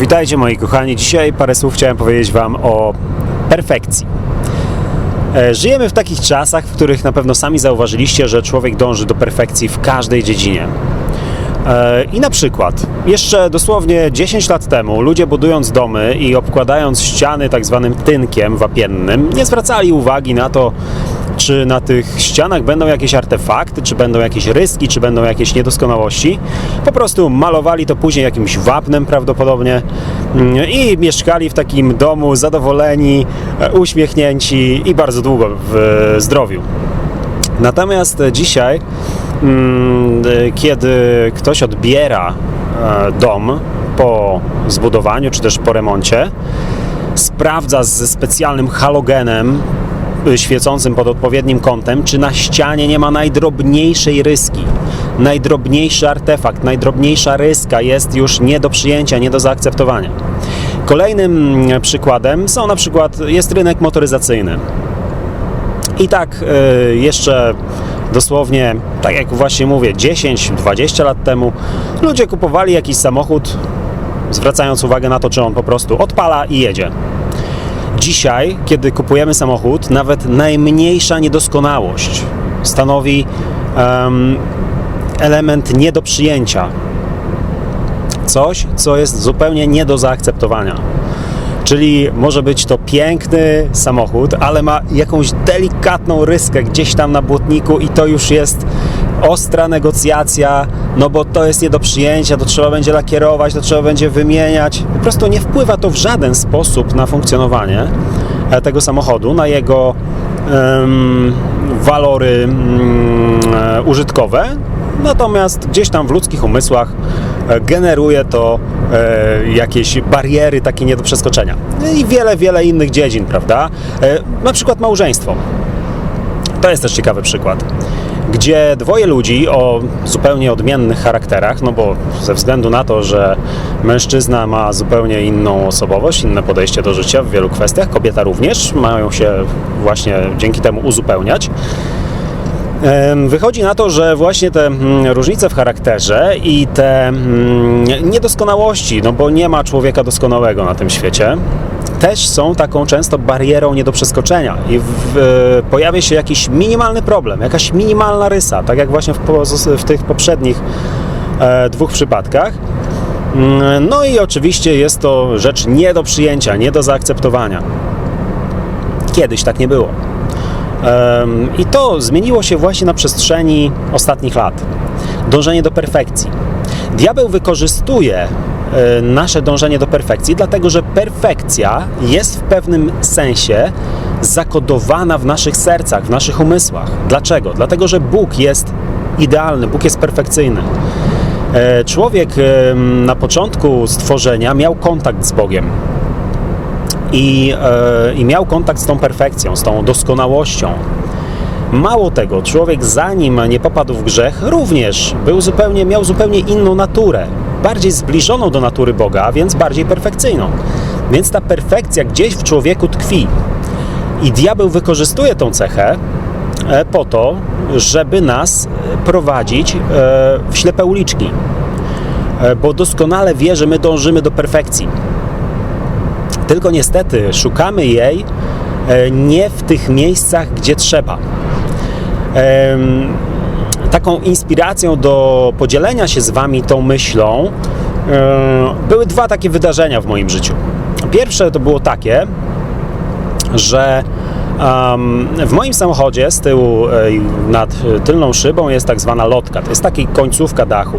Witajcie moi kochani. Dzisiaj parę słów chciałem powiedzieć Wam o perfekcji. E, Żyjemy w takich czasach, w których na pewno sami zauważyliście, że człowiek dąży do perfekcji w każdej dziedzinie. E, I na przykład, jeszcze dosłownie 10 lat temu ludzie budując domy i obkładając ściany tak zwanym tynkiem wapiennym, nie zwracali uwagi na to, czy na tych ścianach będą jakieś artefakty, czy będą jakieś ryski, czy będą jakieś niedoskonałości. Po prostu malowali to później jakimś wapnem prawdopodobnie mm, i mieszkali w takim domu zadowoleni, e, uśmiechnięci i bardzo długo w e, zdrowiu. Natomiast dzisiaj, mm, y, kiedy ktoś odbiera e, dom po zbudowaniu czy też po remoncie, sprawdza ze specjalnym halogenem świecącym pod odpowiednim kątem, czy na ścianie nie ma najdrobniejszej ryski. Najdrobniejszy artefakt, najdrobniejsza ryska jest już nie do przyjęcia, nie do zaakceptowania. Kolejnym mm, przykładem są na przykład jest rynek motoryzacyjny. I tak y, jeszcze dosłownie, tak jak właśnie mówię, 10-20 lat temu ludzie kupowali jakiś samochód, zwracając uwagę na to, czy on po prostu odpala i jedzie. Dzisiaj, kiedy kupujemy samochód, nawet najmniejsza niedoskonałość stanowi em, element nie do przyjęcia. Coś, co jest zupełnie nie do zaakceptowania. Czyli może być to piękny samochód, ale ma jakąś delikatną ryskę gdzieś tam na błotniku i to już jest ostra negocjacja, no bo to jest nie do przyjęcia, to trzeba będzie lakierować, to trzeba będzie wymieniać. Po prostu nie wpływa to w żaden sposób na funkcjonowanie e, tego samochodu, na jego em, walory e, użytkowe, natomiast gdzieś tam w ludzkich umysłach e, generuje to e, jakieś bariery takie nie do przeskoczenia. I wiele, wiele innych dziedzin, prawda? E, na przykład małżeństwo. To jest też ciekawy przykład. Gdzie dwoje ludzi o zupełnie odmiennych charakterach, no bo ze względu na to, że mężczyzna ma zupełnie inną osobowość, inne podejście do życia w wielu kwestiach, kobieta również, mają się właśnie dzięki temu uzupełniać. Wychodzi na to, że właśnie te mm, różnice w charakterze i te mm, niedoskonałości, no bo nie ma człowieka doskonałego na tym świecie, też są taką często barierą nie do przeskoczenia i w, pojawia się jakiś minimalny problem, jakaś minimalna rysa, tak jak właśnie w, w tych poprzednich e, dwóch przypadkach. Mm, No i oczywiście jest to rzecz nie do przyjęcia, nie do zaakceptowania. Kiedyś tak nie było. I to zmieniło się właśnie na przestrzeni ostatnich lat. Dążenie do perfekcji. Diabeł wykorzystuje nasze dążenie do perfekcji, dlatego że perfekcja jest w pewnym sensie zakodowana w naszych sercach, w naszych umysłach. Dlaczego? Dlatego, że Bóg jest idealny, Bóg jest perfekcyjny. E, Człowiek na początku stworzenia miał kontakt z Bogiem i, e, i miał kontakt z tą perfekcją, z tą doskonałością. Mało tego, człowiek zanim nie popadł w grzech, również był zupełnie, miał zupełnie inną naturę, bardziej zbliżoną do natury Boga, więc bardziej perfekcyjną. Więc ta perfekcja gdzieś w człowieku tkwi. I diabeł wykorzystuje tą cechę e, po to, żeby nas prowadzić e, w ślepe uliczki. E, Bo doskonale wie, że my dążymy do perfekcji. Tylko niestety szukamy jej nie w tych miejscach, gdzie trzeba. Taką inspiracją do podzielenia się z Wami tą myślą e, były dwa takie wydarzenia w moim życiu. Pierwsze to było takie, że w moim samochodzie z tyłu e, nad tylną szybą jest tak zwana lotka. To jest taka końcówka dachu.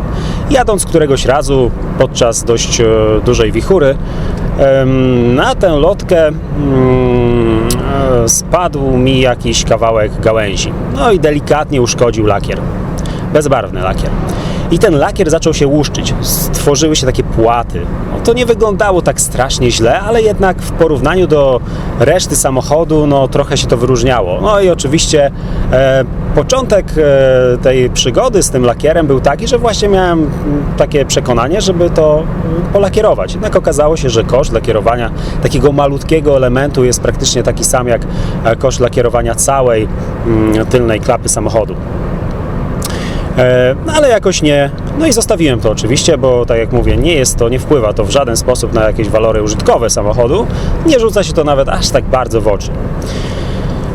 Jadąc któregoś razu podczas dość e, dużej wichury, na tę lotkę mm, spadł mi jakiś kawałek gałęzi. No i delikatnie uszkodził lakier. Bezbarwny lakier. I ten lakier zaczął się łuszczyć. Stworzyły się takie płaty. No, to nie wyglądało tak strasznie źle, ale jednak w porównaniu do reszty samochodu, no trochę się to wyróżniało. No i oczywiście e, początek e, tej przygody z tym lakierem był taki, że właśnie miałem mm, takie przekonanie, żeby to mm, polakierować. Jednak okazało się, że koszt lakierowania takiego malutkiego elementu jest praktycznie taki sam jak e, koszt lakierowania całej mm, tylnej klapy samochodu. E, no ale jakoś nie. No i zostawiłem to oczywiście, bo tak jak mówię, nie jest to, nie wpływa to w żaden sposób na jakieś walory użytkowe samochodu. Nie rzuca się to nawet aż tak bardzo w oczy.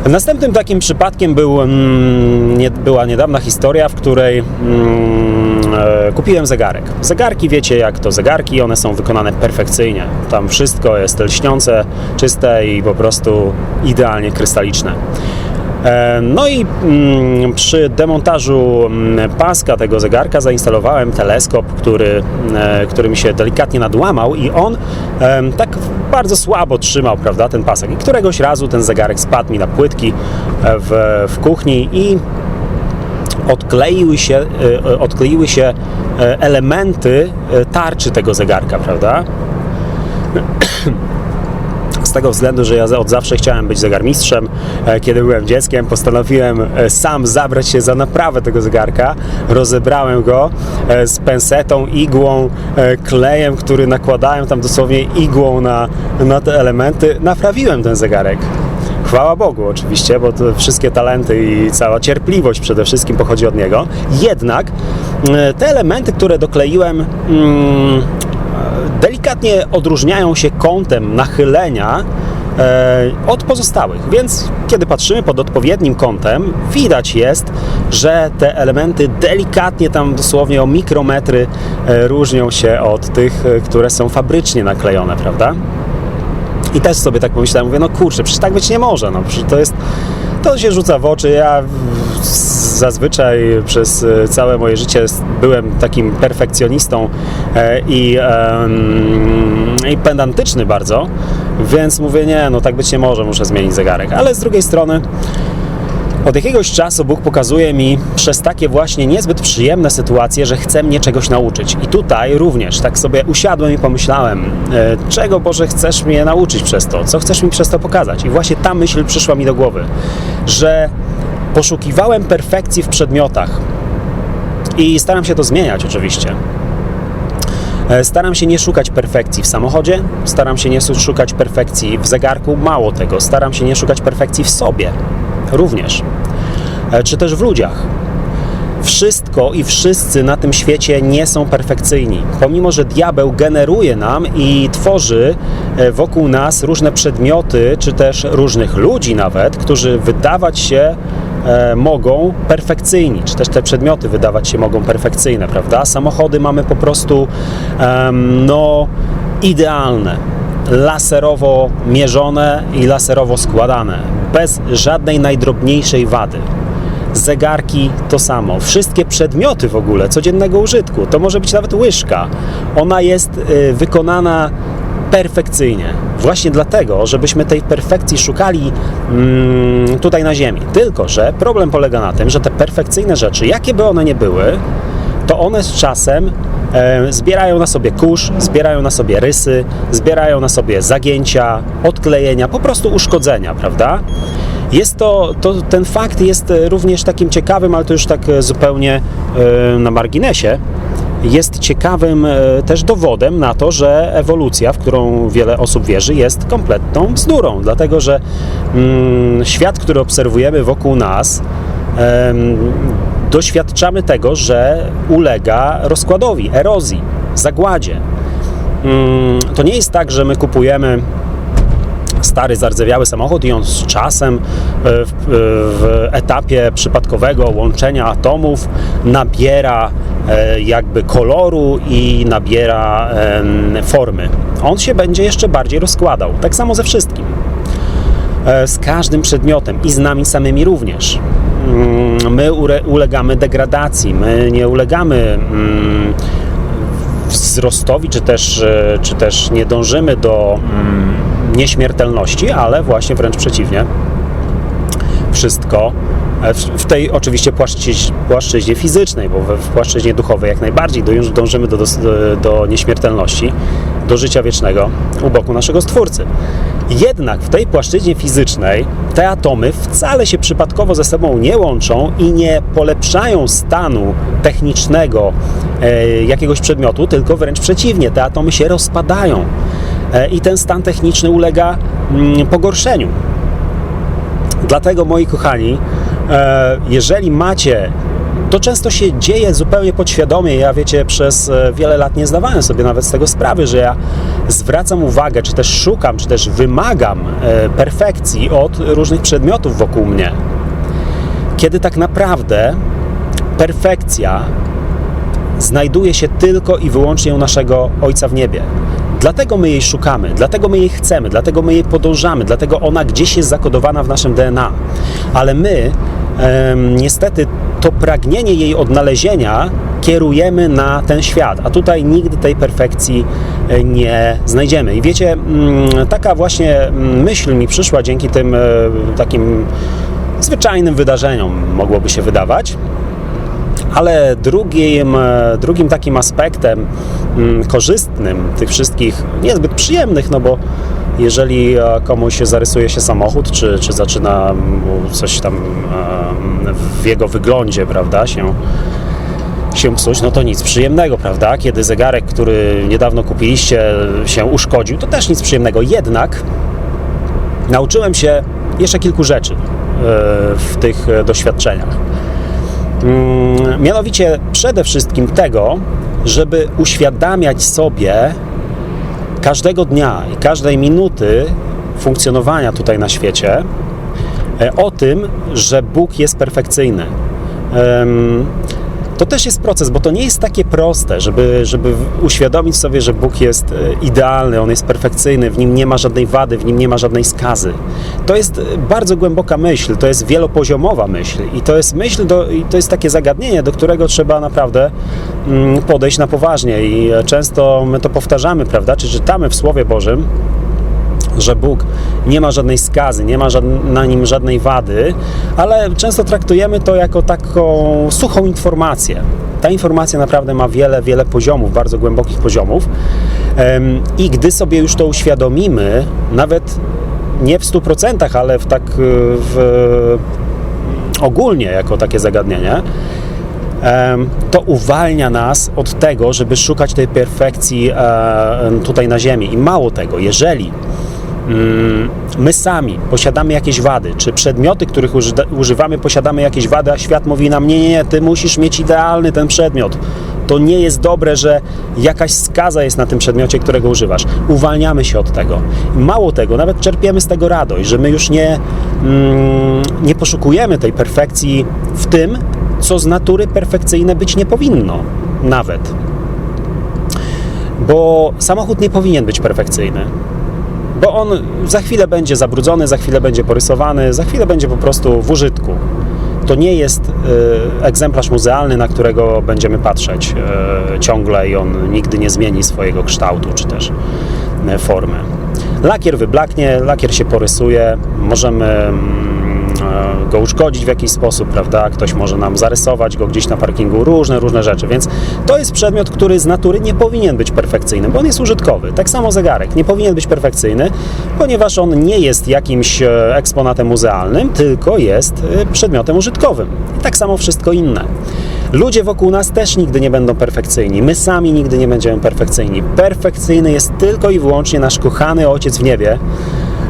Następnym takim przypadkiem był, mm, nie, była niedawna historia, w której mm, e, kupiłem zegarek. Zegarki, wiecie jak to zegarki, one są wykonane perfekcyjnie. Tam wszystko jest lśniące, czyste i po prostu idealnie krystaliczne. E, No i mm, przy demontażu mm, paska tego zegarka zainstalowałem teleskop, który, e, który mi się delikatnie nadłamał i on tak bardzo słabo trzymał, prawda, ten pasek. I któregoś razu ten zegarek spadł mi na płytki e, w, w kuchni i odkleiły się, odkleiły się elementy tarczy tego zegarka, prawda? Tego względu, że ja od zawsze chciałem być zegarmistrzem. E, Kiedy byłem dzieckiem, postanowiłem e, sam zabrać się za naprawę tego zegarka. Rozebrałem go e, z pensetą, igłą, klejem, który nakładałem tam dosłownie igłą na, na te elementy. Naprawiłem ten zegarek. Chwała Bogu oczywiście, bo to wszystkie talenty i cała cierpliwość przede wszystkim pochodzi od niego. Jednak te elementy, które dokleiłem, mm, delikatnie odróżniają się kątem nachylenia e, od pozostałych. Więc kiedy patrzymy pod odpowiednim kątem, widać jest, że te elementy delikatnie tam dosłownie o mikrometry e, różnią się od tych, e, które są fabrycznie naklejone, prawda? I też sobie tak pomyślałem, mówię, no kurczę, przecież tak być nie może, no to jest, to się rzuca w oczy. Ja zazwyczaj przez e, całe moje życie byłem takim perfekcjonistą e, i, i pedantyczny bardzo, więc mówię, nie, no tak być nie może, muszę zmienić zegarek. Ale z drugiej strony od jakiegoś czasu Bóg pokazuje mi przez takie właśnie niezbyt przyjemne sytuacje, że chce mnie czegoś nauczyć. I tutaj również tak sobie usiadłem i pomyślałem, e, czego Boże chcesz mnie nauczyć przez to, co chcesz mi przez to pokazać. I właśnie ta myśl przyszła mi do głowy, że poszukiwałem perfekcji w przedmiotach. I staram się to zmieniać oczywiście. E, Staram się nie szukać perfekcji w samochodzie, staram się nie szukać perfekcji w zegarku, mało tego, staram się nie szukać perfekcji w sobie również, E, czy też w ludziach. Wszystko i wszyscy na tym świecie nie są perfekcyjni. Pomimo, że diabeł generuje nam i tworzy e, wokół nas różne przedmioty, czy też różnych ludzi nawet, którzy wydawać się mogą perfekcyjni, czy też te przedmioty wydawać się mogą perfekcyjne, prawda? Samochody mamy po prostu no idealne, laserowo mierzone i laserowo składane, bez żadnej najdrobniejszej wady. Zegarki to samo. Wszystkie przedmioty w ogóle codziennego użytku, to może być nawet łyżka. Ona jest y, wykonana perfekcyjnie. Właśnie dlatego, żebyśmy tej perfekcji szukali mm, tutaj na Ziemi. Tylko, że problem polega na tym, że te perfekcyjne rzeczy, jakie by one nie były, to one z czasem e, zbierają na sobie kurz, zbierają na sobie rysy, zbierają na sobie zagięcia, odklejenia, po prostu uszkodzenia, prawda? Jest to, to, ten fakt jest e, również takim ciekawym, ale to już tak e, zupełnie e, na marginesie, jest ciekawym e, też dowodem na to, że ewolucja, w którą wiele osób wierzy, jest kompletną bzdurą, dlatego że mm, świat, który obserwujemy wokół nas, em, doświadczamy tego, że ulega rozkładowi, erozji, zagładzie. Mm, To nie jest tak, że my kupujemy stary, zardzewiały samochód i on z czasem e, w, w etapie przypadkowego łączenia atomów nabiera jakby koloru i nabiera formy. On się będzie jeszcze bardziej rozkładał. Tak samo ze wszystkim. E, Z każdym przedmiotem i z nami samymi również. Mm, My ulegamy degradacji, my nie ulegamy mm, wzrostowi, czy też, e, czy też nie dążymy do mm, nieśmiertelności, ale właśnie wręcz przeciwnie. Wszystko e, w, tej oczywiście płaszczyź, płaszczyźnie fizycznej, bo w płaszczyźnie duchowej jak najbardziej dążymy do, do, do nieśmiertelności, do życia wiecznego u boku naszego Stwórcy. Jednak w tej płaszczyźnie fizycznej te atomy wcale się przypadkowo ze sobą nie łączą i nie polepszają stanu technicznego e, jakiegoś przedmiotu, tylko wręcz przeciwnie, te atomy się rozpadają e, i ten stan techniczny ulega mm, pogorszeniu. Dlatego, moi kochani, e, jeżeli macie to często się dzieje zupełnie podświadomie. Ja wiecie, przez e, wiele lat nie zdawałem sobie nawet z tego sprawy, że ja zwracam uwagę, czy też szukam, czy też wymagam e, perfekcji od różnych przedmiotów wokół mnie. Kiedy tak naprawdę perfekcja znajduje się tylko i wyłącznie u naszego Ojca w niebie. Dlatego my jej szukamy, dlatego my jej chcemy, dlatego my jej podążamy, dlatego ona gdzieś jest zakodowana w naszym DNA. Ale my niestety to pragnienie jej odnalezienia kierujemy na ten świat, a tutaj nigdy tej perfekcji e, nie znajdziemy. I wiecie, mm, taka właśnie mm, myśl mi przyszła dzięki tym e, takim zwyczajnym wydarzeniom, mogłoby się wydawać. Ale drugim, e, drugim takim aspektem mm, korzystnym tych wszystkich, niezbyt przyjemnych, no bo jeżeli e, komuś zarysuje się samochód, czy, czy zaczyna mu coś tam e, w jego wyglądzie, prawda, się, się psuć, no to nic przyjemnego, prawda? Kiedy zegarek, który niedawno kupiliście, się uszkodził, to też nic przyjemnego. Jednak nauczyłem się jeszcze kilku rzeczy w tych doświadczeniach. Mm, Mianowicie przede wszystkim tego, żeby uświadamiać sobie każdego dnia i każdej minuty funkcjonowania tutaj na świecie e, o tym, że Bóg jest perfekcyjny. To też jest proces, bo to nie jest takie proste, żeby, żeby uświadomić sobie, że Bóg jest e, idealny, On jest perfekcyjny, w Nim nie ma żadnej wady, w Nim nie ma żadnej skazy. To jest e, bardzo głęboka myśl, to jest wielopoziomowa myśl i to jest myśl, do, i to jest takie zagadnienie, do którego trzeba naprawdę mm, podejść na poważnie i e, często my to powtarzamy, prawda, czy czytamy w Słowie Bożym, że Bóg nie ma żadnej skazy, nie ma na nim żadnej wady, ale często traktujemy to jako taką suchą informację. Ta informacja naprawdę ma wiele, wiele poziomów, bardzo głębokich poziomów. I gdy sobie już to uświadomimy, nawet nie w 100%, ale w tak y, w, ogólnie jako takie zagadnienie, to uwalnia nas od tego, żeby szukać tej perfekcji e, tutaj na Ziemi. I mało tego, jeżeli my sami posiadamy jakieś wady, czy przedmioty, których używamy, posiadamy jakieś wady, a świat mówi nam: Nie, nie, nie, ty musisz mieć idealny ten przedmiot. To nie jest dobre, że jakaś skaza jest na tym przedmiocie, którego używasz. Uwalniamy się od tego. Mało tego, nawet czerpiemy z tego radość, że my już nie, mm, nie poszukujemy tej perfekcji w tym, co z natury perfekcyjne być nie powinno. Nawet. Bo samochód nie powinien być perfekcyjny bo on za chwilę będzie zabrudzony, za chwilę będzie porysowany, za chwilę będzie po prostu w użytku. To nie jest y, egzemplarz muzealny, na którego będziemy patrzeć y, ciągle i on nigdy nie zmieni swojego kształtu czy też y, formy. Lakier wyblaknie, lakier się porysuje, możemy mm, e, go uszkodzić w jakiś sposób, prawda? Ktoś może nam zarysować go gdzieś na parkingu, różne, różne rzeczy. Więc to jest przedmiot, który z natury nie powinien być perfekcyjny, bo on jest użytkowy. Tak samo zegarek nie powinien być perfekcyjny, ponieważ on nie jest jakimś e, eksponatem muzealnym, tylko jest e, przedmiotem użytkowym. I tak samo wszystko inne. Ludzie wokół nas też nigdy nie będą perfekcyjni. My sami nigdy nie będziemy perfekcyjni. Perfekcyjny jest tylko i wyłącznie nasz kochany Ojciec w niebie,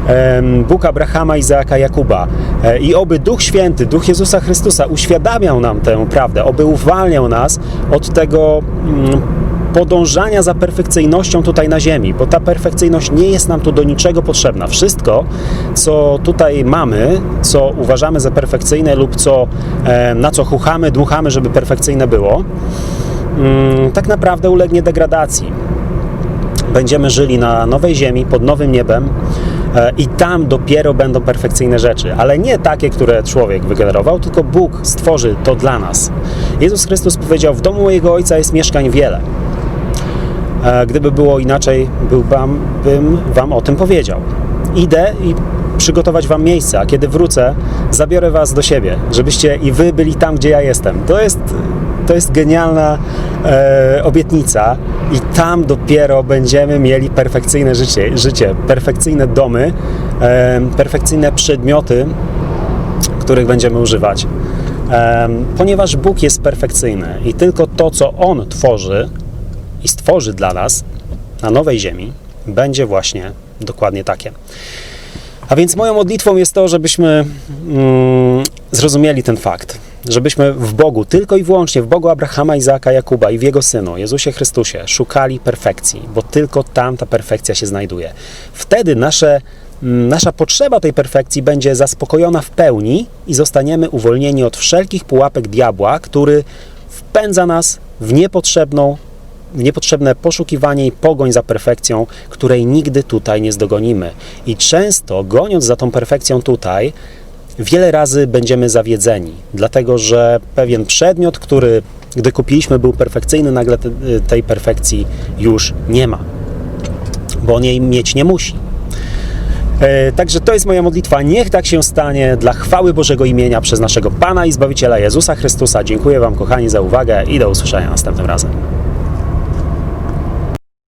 em, Bóg Abrahama, Izaaka, Jakuba. E, I oby Duch Święty, Duch Jezusa Chrystusa uświadamiał nam tę prawdę, oby uwalniał nas od tego mm, podążania za perfekcyjnością tutaj na ziemi, bo ta perfekcyjność nie jest nam tu do niczego potrzebna. Wszystko, co tutaj mamy, co uważamy za perfekcyjne lub co, e, na co chuchamy, dmuchamy, żeby perfekcyjne było, mm, tak naprawdę ulegnie degradacji będziemy żyli na nowej ziemi, pod nowym niebem i tam dopiero będą perfekcyjne rzeczy, ale nie takie, które człowiek wygenerował, tylko Bóg stworzy to dla nas. Jezus Chrystus powiedział: W domu mojego Ojca jest mieszkań wiele. E, Gdyby było inaczej, był wam, bym Wam o tym powiedział. Idę i przygotować Wam miejsce, a kiedy wrócę, zabiorę Was do siebie, żebyście i Wy byli tam, gdzie ja jestem. To jest, to jest genialna e, obietnica i tam dopiero będziemy mieli perfekcyjne życie, życie perfekcyjne domy, e, perfekcyjne przedmioty, których będziemy używać. Em, Ponieważ Bóg jest perfekcyjny i tylko to, co On tworzy i stworzy dla nas na nowej ziemi, będzie właśnie dokładnie takie. A więc moją modlitwą jest to, żebyśmy mm, zrozumieli ten fakt, żebyśmy w Bogu, tylko i wyłącznie w Bogu Abrahama, Izaaka, Jakuba i w Jego Synu, Jezusie Chrystusie, szukali perfekcji, bo tylko tam ta perfekcja się znajduje. Wtedy nasze, mm, nasza potrzeba tej perfekcji będzie zaspokojona w pełni i zostaniemy uwolnieni od wszelkich pułapek diabła, który wpędza nas w niepotrzebną niepotrzebne poszukiwanie i pogoń za perfekcją, której nigdy tutaj nie zdogonimy. I często, goniąc za tą perfekcją tutaj, wiele razy będziemy zawiedzeni, dlatego że pewien przedmiot, który gdy kupiliśmy był perfekcyjny, nagle te, tej perfekcji już nie ma, bo on jej mieć nie musi. E, Także to jest moja modlitwa. Niech tak się stanie dla chwały Bożego imienia przez naszego Pana i Zbawiciela Jezusa Chrystusa. Dziękuję Wam, kochani, za uwagę i do usłyszenia następnym razem.